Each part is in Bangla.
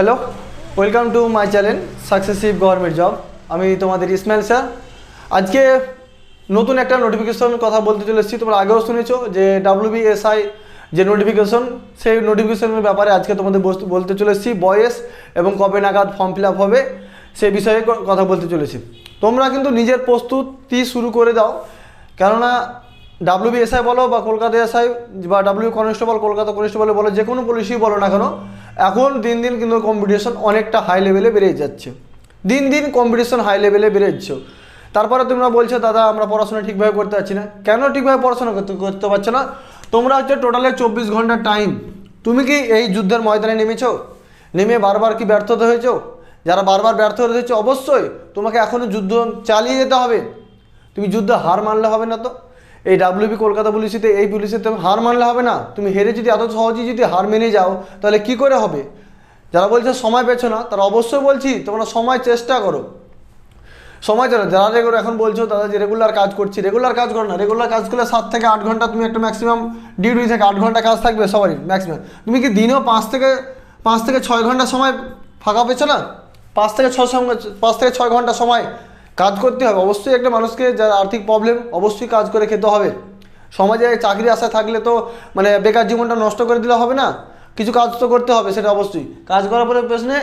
Hello welcome to my channel successive government job আমি তোমাদের ইসমাইল স্যার আজকে নতুন একটা নোটিফিকেশন কথা বলতে চলে এসেছি। তোমরা আগেও শুনেছো যে ডাব্লিউবিএসআই যে নোটিফিকেশন সেই নোটিফিকেশনের ব্যাপারে আজকে তোমাদের বলতে চলে এসেছি। বয়স এবং কবে নাগাদ ফর্ম ফিল হবে, সেই বিষয়ে কথা বলতে চলেছি। তোমরা কিন্তু নিজের প্রস্তুতি শুরু করে দাও। কেননা ডাব্লিউবিএসআই বলো বা কলকাতা এসআই বা ডাব্লিউ কনস্টেবল কলকাতা কনস্টেবল বলো, যে কোনো পুলিশই বলো না কেন, এখন দিন দিন কিন্তু কম্পিটিশন অনেকটা হাই লেভেলে বেড়ে যাচ্ছে। দিন দিন কম্পিটিশন হাই লেভেলে বেড়ে যাচ্ছে তারপরে তোমরা বলছো, দাদা, আমরা পড়াশোনা ঠিকভাবে করতে পারছি না। কেন ঠিকভাবে পড়াশোনা করতে করতে পারছ না? তোমরা হচ্ছে টোটালে চব্বিশ ঘণ্টা টাইম তুমি কি এই যুদ্ধের ময়দানে নেমেছো? নেমে বারবার কি ব্যর্থতা হয়েছো? যারা বারবার ব্যর্থ হয়েছে অবশ্যই তোমাকে এখনও যুদ্ধ চালিয়ে যেতে হবে। তুমি যুদ্ধ হার মানলে হবে না তো। এই ডাব্লিউবি কলকাতা পুলিশিতে, এই পুলিশে হার মানলে হবে না। তুমি হেরে যদি এত সহজেই যদি হার মেনে যাও, তাহলে কি করে হবে? যারা বলছে সময় পেছো না, তারা অবশ্যই বলছি, তোমরা সময় চেষ্টা করো। সময় চলো যারা রেগুলার এখন বলছো দাদা যে রেগুলার কাজ করছি রেগুলার কাজ করো না। রেগুলার কাজ করলে সাত থেকে আট ঘণ্টা তুমি একটা ম্যাক্সিমাম ডিউটি থেকে আট ঘণ্টা কাজ থাকবে সবারই ম্যাক্সিমাম তুমি কি দিনেও পাঁচ থেকে পাঁচ থেকে ছয় ঘণ্টা সময় ফাঁকা পেছো না? পাঁচ থেকে ছয় সঙ্গে পাঁচ থেকে ছয় ঘণ্টা সময় কাজ করতে হবে। অবশ্যই একটা মানুষকে যার আর্থিক প্রবলেম অবশ্যই কাজ করে খেতে হবে। সমাজে চাকরি আশা থাকলে তো মানে বেকার জীবনটা নষ্ট করে দিলে হবে না। কিছু কাজ তো করতে হবে, সেটা অবশ্যই। কাজ করার পরে প্রশ্নে,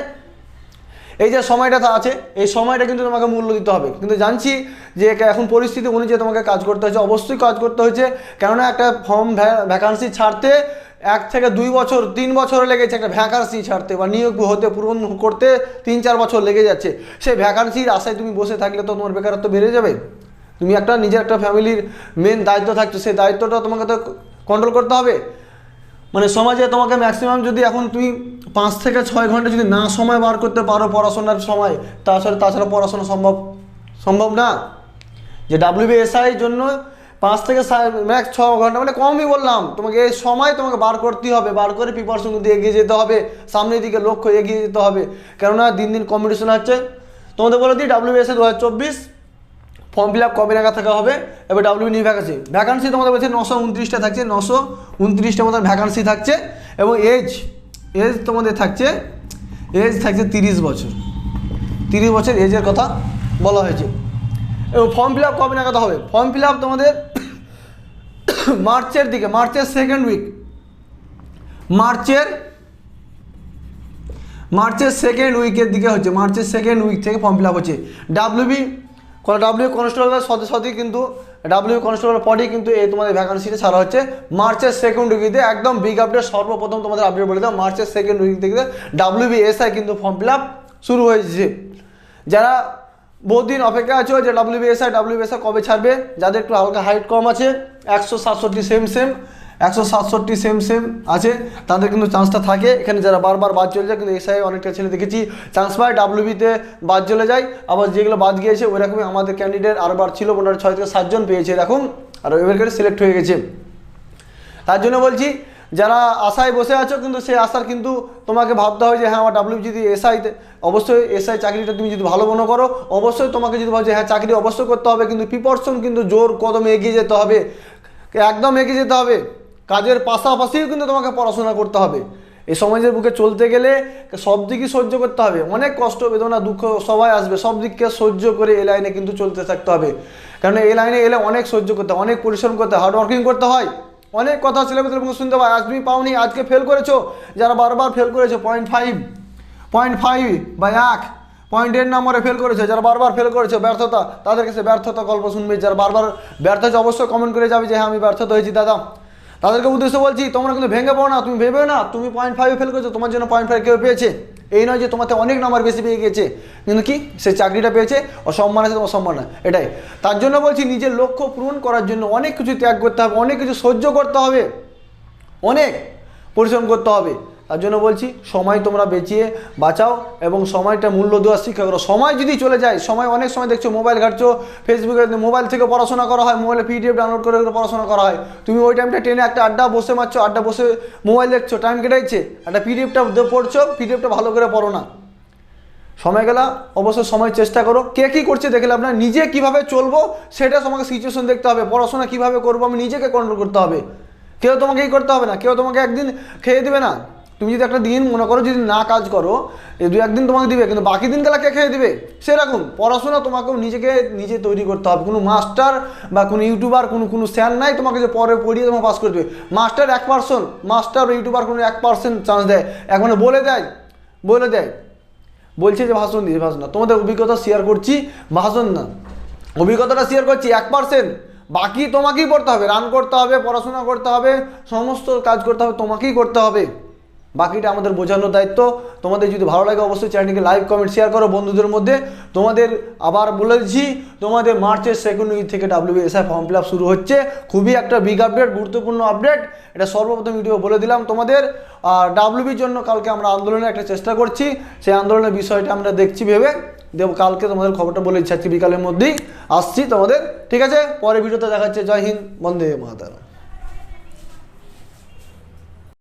এই যে সময়টা আছে, এই সময়টা কিন্তু তোমাকে মূল্য দিতে হবে। কিন্তু জানছি যে এখন পরিস্থিতি অনুযায়ী তোমাকে কাজ করতে হয়েছে। অবশ্যই কাজ করতে হয়েছে। কেননা একটা ফর্ম ভ্যাকান্সি ছাড়তে এক থেকে দুই বছর, তিন বছর লেগেছে একটা ভ্যাকান্সি ছাড়তে বা নিয়োগ হতে, পূরণ করতে তিন চার বছর লেগে যাচ্ছে। সেই ভ্যাকান্সির আশায় তুমি বসে থাকলে তো তোমার বেকারত্ব বেড়ে যাবে। তুমি একটা নিজের একটা ফ্যামিলির মেন দায়িত্ব থাকছে, সেই দায়িত্বটা তোমাকে তো কন্ট্রোল করতে হবে। মানে সমাজে তোমাকে ম্যাক্সিমাম যদি এখন তুমি পাঁচ থেকে ছয় ঘণ্টা যদি না সময় বার করতে পারো পড়াশোনার সময়, তাছাড়া তাছাড়া পড়াশোনা সম্ভব সম্ভব না। যে ডাব্লিউবিএসআই জন্য পাঁচ থেকে ম্যাক্স ছ ঘণ্টা মানে কমই বললাম। তোমাকে এই সময় তোমাকে বার করতেই হবে, বার করে প্রিপারেশন কিন্তু এগিয়ে যেতে হবে, সামনের দিকে লক্ষ্য এগিয়ে যেতে হবে। কেননা দিন দিন কম্পিটিশন হচ্ছে। তোমাদের বলে দিই ডাব্লিউবিএসআই দু হাজার চব্বিশ ফর্ম ফিল আপ কবে নাগাদ থাকা হবে? এবার ডাব্লিউ নিউ ভ্যাকান্সি ভ্যাকান্সি তোমাদের বলছে নশো উনত্রিশটা থাকছে, নশো উনত্রিশটা মতো ভ্যাকান্সি থাকছে এবং এজ এজ তোমাদের থাকছে এজ থাকছে তিরিশ বছর। তিরিশ বছর এজের কথা বলা হয়েছে। এবং ফর্ম ফিল আপ কবে নাগাদ হবে? ফর্ম ফিল আপ তোমাদের মার্চের দিকে, মার্চের সেকেন্ড উইক মার্চের মার্চের সেকেন্ড উইকের দিকে হচ্ছে, মার্চের সেকেন্ড উইক থেকে ফর্ম ফিল আপ হচ্ছে। ডাব্লিউবি ডাব্লিউ কনস্টেবলের সাথে সাথে কিন্তু ডাব্লিউ কনস্টেবলের পরেই কিন্তু এই তোমাদের ভ্যাকান্সিটা ছাড়া হচ্ছে। মার্চের সেকেন্ড উইকে একদম বিগ আপডেট সর্বপ্রথম তোমাদের আপডেট বলে দাও মার্চের সেকেন্ড উইক থেকে ডাব্লিউবিএসআই কিন্তু ফর্ম ফিল আপ শুরু হয়েছে। যারা বহুদিন অপেক্ষা আছো যে ডাব্লিউবিএসআই ডাব্লিউবিএসআই কবে ছাড়বে? যাদের একটু হালকা হাইট কম আছে, একশো সাতষট্টি সেম সেম একশো সাতষট্টি সেম সেম আছে, তাদের কিন্তু চান্সটা থাকে। এখানে যারা বারবার বাদ চলে যায়, কিন্তু এসআই অনেকটা ছেলে দেখেছি। চান্স পায় ডাব্লিউবিতে বাদ চলে যায়। আবার যেগুলো বাদ গিয়েছে, ওইরকমই আমাদের ক্যান্ডিডেট আরবার ছিল মোটামুটি ছয় থেকে সাতজন পেয়েছে এরকম। আর এবার সিলেক্ট হয়ে গেছে। তার জন্য বলছি যারা আশায় বসে আছো কিন্তু সেই আশার কিন্তু তোমাকে ভাবতে হয় যে হ্যাঁ আমার ডাব্লিউ যদি এসআই অবশ্যই এসআই চাকরিটা তুমি যদি ভালো মনে করো, অবশ্যই তোমাকে যদি ভাবো যে হ্যাঁ চাকরি অবশ্যই করতে হবে, কিন্তু প্রিপারেশন কিন্তু জোর কদমে এগিয়ে যেতে হবে। একদম এগিয়ে যেতে হবে। কাজের পাশাপাশিও কিন্তু তোমাকে পড়াশোনা করতে হবে। এই সমাজের বুকে চলতে গেলে সব দিকই সহ্য করতে হবে। অনেক কষ্ট, বেদনা, দুঃখ সবাই আসবে। সব দিককে সহ্য করে এই লাইনে কিন্তু চলতে থাকতে হবে। কারণ এই লাইনে এলে অনেক সহ্য করতে অনেক পরিশ্রম করতে হয় হার্ড ওয়ার্কিং করতে হয়। অনেক কথা ছেলেমেয়েদের মুখে শুনতে পাই আজ তুমি পাওনি, আজকে ফেল করেছ। যারা বারবার ফেল করেছ পয়েন্ট ফাইভ পয়েন্ট ফাইভ বা এক পয়েন্ট এইট নম্বরে ফেল করেছে, যারা বারবার ফেল করেছে, ব্যর্থতা, তাদের কাছে ব্যর্থতা গল্প শুনবে। যারা বারবার ব্যর্থ হয়েছে, অবশ্যই কমেন্ট করে যাবে যে হ্যাঁ আমি ব্যর্থতা হয়েছি, দাদা। তাদেরকে উদ্দেশ্য বলছি, তোমরা কিন্তু ভেঙে পড়ো না, তুমি ভেবে না, তুমি পয়েন্ট ফাইভে ফেল করেছ, তোমার জন্য পয়েন্ট ফাইভ কেউ পেয়েছে। এই নয় যে তোমাতে অনেক নাম্বার বেশি পেয়ে গেছে। কিন্তু কি? সে চাকরিটা পেয়েছে অসম্মান আছে, তোমার সম্মান না এটাই। তার জন্য বলছি, নিজের লক্ষ্য পূরণ করার জন্য অনেক কিছু ত্যাগ করতে হবে, অনেক কিছু সহ্য করতে হবে। অনেক পরিশ্রম করতে হবে। তার জন্য বলছি, সময় তোমরা বেঁচিয়ে বাঁচাও এবং সময়টা মূল্য দেওয়ার শিক্ষা করো। সময় যদি চলে যায়, সময় অনেক সময় দেখছ মোবাইল ঘাটছো ফেসবুকে মোবাইল থেকে পড়াশোনা করা হয় মোবাইলে পিডিএফ ডাউনলোড করে পড়াশোনা করা হয়। তুমি ওই টাইমটা ট্রেনে একটা আড্ডা বসে মারছো, আড্ডা বসে মোবাইল দেখছ টাইম কেটাইছে? একটা পিডিএফটা পড়ছো পিডিএফটা ভালো করে পড়ো না। সময় গেলা অবশ্যই সময় চেষ্টা করো। কে কী করছে দেখলে আপনার নিজে কীভাবে চলবো সেটা তোমাকে সিচুয়েশন দেখতে হবে, পড়াশোনা কীভাবে করব আমি নিজেকে কন্ট্রোল করতে হবে। কেউ তোমাকে এই করতে হবে না, কেউ তোমাকে একদিন খেয়ে দেবে না। তুমি যদি একটা দিন মনে করো যদি না কাজ করো দু একদিন তোমাকে দিবে, কিন্তু বাকি দিন দিনগুলো কে খেয়ে দিবে? সেরকম পড়াশোনা তোমাকেও নিজেকে, নিজে তৈরি করতে হবে। কোনো মাস্টার বা কোনো ইউটিউবার, কোনো কোনো স্যার নাই তোমাকে যে পরে পড়িয়ে তোমাকে পাস করে দেবে মাস্টার এক পার্সেন্ট মাস্টার ইউটিউবার কোনো এক পার্সেন্ট চান্স দেয়। এক মানে বলে দেয় বলে দেয়। বলছে যে, ভাষণ দিয়ে ভাষণ না তোমাদের অভিজ্ঞতা শেয়ার করছি, ভাষণ না। অভিজ্ঞতাটা শেয়ার করছি এক পার্সেন্ট বাকি তোমাকেই করতে হবে। রান করতে হবে, পড়াশোনা করতে হবে, সমস্ত কাজ করতে হবে, তোমাকেই করতে হবে। বাকিটা আমাদের বোঝানোর দায়িত্ব। তোমাদের যদি ভালো লাগে অবশ্যই চ্যানেলটিকে লাইক, কমেন্ট শেয়ার করো বন্ধুদের মধ্যে। তোমাদের আবার বলে দিচ্ছি, তোমাদের মার্চের সেকেন্ড উইক থেকে ডাব্লিউবিএসআই ফর্ম ফিল শুরু হচ্ছে। খুবই একটা বিগ আপডেট গুরুত্বপূর্ণ আপডেট এটা সর্বপ্রথম ভিডিও বলে দিলাম তোমাদের। আর ডাব্লিউবির জন্য কালকে আমরা আন্দোলনের একটা চেষ্টা করছি। সেই আন্দোলনের বিষয়টা আমরা দেখছি ভেবে। দেব, কালকে তোমাদের খবরটা বলে ইচ্ছা বিকালের মধ্যেই। আসছি তোমাদের, ঠিক আছে? পরে ভিডিওতে দেখাচ্ছে। জয় হিন্দ, বন্দে মাতারা